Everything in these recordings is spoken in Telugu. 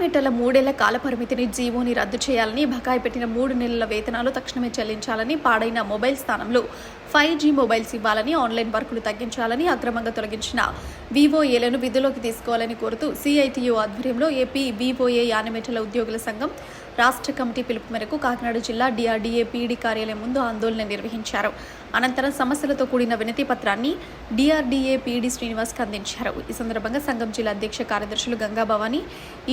యానిమేటర్ల మూడేళ్ళ కాలపరిమితిని జీవోని రద్దు చేయాలని బకాయి పెట్టిన మూడు నెలల వేతనాలు తక్షణమే చెల్లించాలని పాడైన మొబైల్ స్థానంలో ఫైవ్ జీ మొబైల్స్ ఇవ్వాలని ఆన్లైన్ వర్కులు తగ్గించాలని అక్రమంగా తొలగించిన వివోఏలను విధులోకి తీసుకోవాలని కోరుతూ సిఐటియు ఆధ్వర్యంలో ఏపీ వివోఏ యానమేటల ఉద్యోగుల సంఘం రాష్ట్ర కమిటీ పిలుపు మేరకు కాకినాడ జిల్లా డిఆర్డీఏ పీడీ కార్యాలయం ముందు ఆందోళన నిర్వహించారు. అనంతరం సమస్యలతో కూడిన వినతి పత్రాన్ని డిఆర్డీఏ పీడీ శ్రీనివాస్కి అందించారు. ఈ సందర్భంగా సంఘం జిల్లా అధ్యక్ష కార్యదర్శులు గంగాభవాని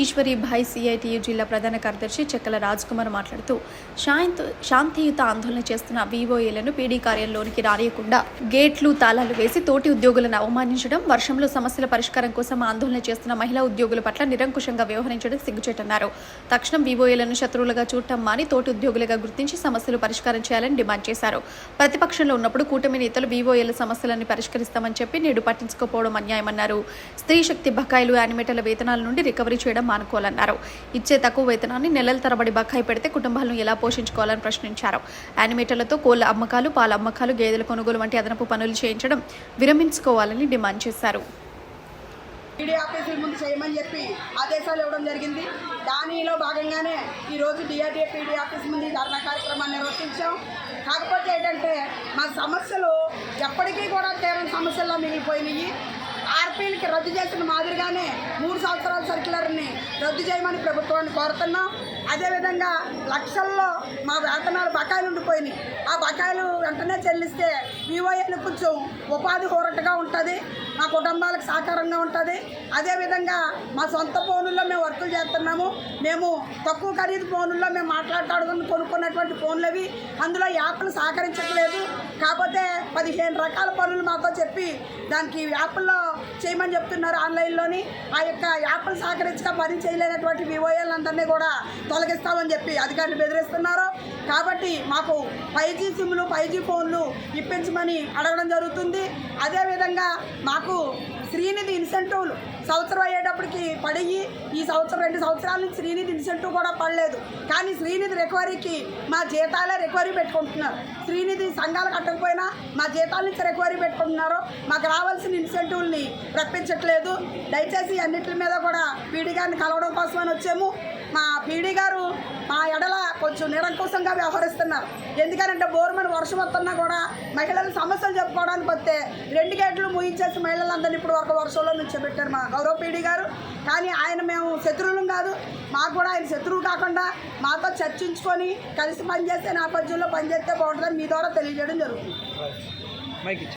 ఈశ్వరి భాయ్ సిఐటియు జిల్లా ప్రధాన కార్యదర్శి చెక్కల రాజ్ కుమార్ మాట్లాడుతూ శాంతియుత ఆందోళన చేస్తున్న వివోఏలను పీడీ లోనికి రానియకుండా గేట్లు తాళాలు వేసి తోటి ఉద్యోగులను అవమానించడం వర్షంలో సమస్యల పరిష్కారం కోసం ఆందోళన చేస్తున్న మహిళా ఉద్యోగుల పట్ల నిరంకుశంగా వ్యవహరించడం సిగ్గుచేటన్నారు. తక్షణం వివోఏలను శత్రువులుగా చూడటం మాని తోటి ఉద్యోగులుగా గుర్తించి సమస్యలు పరిష్కారం చేయాలని డిమాండ్ చేశారు. ప్రతిపక్షంలో ఉన్నప్పుడు కూటమి నేతలు వివోఏల సమస్యలను పరిష్కరిస్తామని చెప్పి నేడు పట్టించుకోకపోవడం అన్యాయమన్నారు. స్త్రీ శక్తి బకాయిలు యానిమేటర్ల వేతనాల నుండి రికవరీ చేయడం మానుకోవాలన్నారు. ఇచ్చే తక్కువ వేతనాన్ని నెలల తరబడి బకాయి పెడితే కుటుంబాలను ఎలా పోషించుకోవాలని ప్రశ్నించారు. యానిమేటర్లతో కోళ్ళ అమ్మకాలు పాల అమ్మకాలు గేదెల కొనుగోలు వంటి అదనపు పనులు చేయించడం విరమించుకోవాలని డిమాండ్ చేశారు. ఈడీ ఆఫీసుల ముందు చేయమని చెప్పి ఆదేశాలు ఇవ్వడం జరిగింది. దానిలో భాగంగానే ఈరోజు డిఆర్డీఏ పీడీ ఆఫీస్ ముందు ధర్నా కార్యక్రమాన్ని నిర్వర్తించాం. కాకపోతే ఏంటంటే మా సమస్యలు ఎప్పటికీ కూడా తీరని సమస్యల్లో మిగిలిపోయినాయి. ఆర్పీలకి రద్దు చేసిన మాదిరిగానే మూడు సంవత్సరాల సర్క్యులర్ని రద్దు చేయమని ప్రభుత్వాన్ని కోరుతున్నాం. అదేవిధంగా లక్షల్లో మా వేతనాలు బకాయిలు ఉండిపోయినాయి. ఆ బకాయిలు వెంటనే చెల్లిస్తే వివోఏలు కొంచెం ఉపాధి హోరటగా ఉంటుంది. మా కుటుంబాలకు సహకారంగా ఉంటుంది. అదేవిధంగా మా సొంత ఫోనుల్లో మేము వర్కులు చేస్తున్నాము. మేము తక్కువ ఖరీదు ఫోన్లో మేము మాట్లాడుకుని కొనుక్కున్నటువంటి ఫోన్లు అవి అందులో యాప్లు సహకరించట్లేదు. కాకపోతే పదిహేను రకాల పనులు మాతో చెప్పి దానికి యాప్ల్లో చేయమని చెప్తున్నారు ఆన్లైన్లోని. ఆ యొక్క యాప్లు సహకరించక పని చేయలేనటువంటి వివోఏలందరినీ కూడా తొలగిస్తామని చెప్పి అధికారులు బెదిరిస్తున్నారు. కాబట్టి మాకు ఫైవ్ జీ సిమ్లు ఫైవ్ జీ ఫోన్లు ఇప్పించమని అడగడం జరుగుతుంది. అదేవిధంగా మాకు శ్రీనిధి ఇన్సెంటివ్లు సంవత్సరం అయ్యేటప్పటికి పడి ఈ సంవత్సరం రెండు సంవత్సరాల నుంచి శ్రీనిధి ఇన్సెంటివ్ కూడా పడలేదు. కానీ శ్రీనిధి రికవరీకి మా జీతాలే రికవరీ పెట్టుకుంటున్నారు. శ్రీనిధి సంఘాలు కట్టకపోయినా మా జీతాల నుంచి రికవరీ పెట్టుకుంటున్నారు. మాకు రావాల్సిన ఇన్సెంటివ్ని రప్పించట్లేదు. దయచేసి అన్నింటి మీద కూడా పీడీ గారిని కలవడం కోసమని వచ్చాము. మా పీడీ గారు మా ఎడల కొంచెం నిరంకుశంగా వ్యవహరిస్తున్నారు. ఎందుకంటే బోర్మని వర్షం వస్తున్నా కూడా మహిళల సమస్యలు చెప్పుకోవడానికి వస్తే రెండు గేట్లు ముయించేసి మహిళలందరినీ ఇప్పుడు ఒక వర్షంలో నుంచోబెట్టారు మా గౌరవ పీడీ గారు. కానీ ఆయన మేము శత్రువులం కాదు. మాకు కూడా ఆయన శత్రువు కాకుండా మాతో చర్చించుకొని కలిసి పనిచేస్తే నేపథ్యంలో పనిచేస్తే బాగుంటుందని మీ ద్వారా తెలియజేయడం జరుగుతుంది.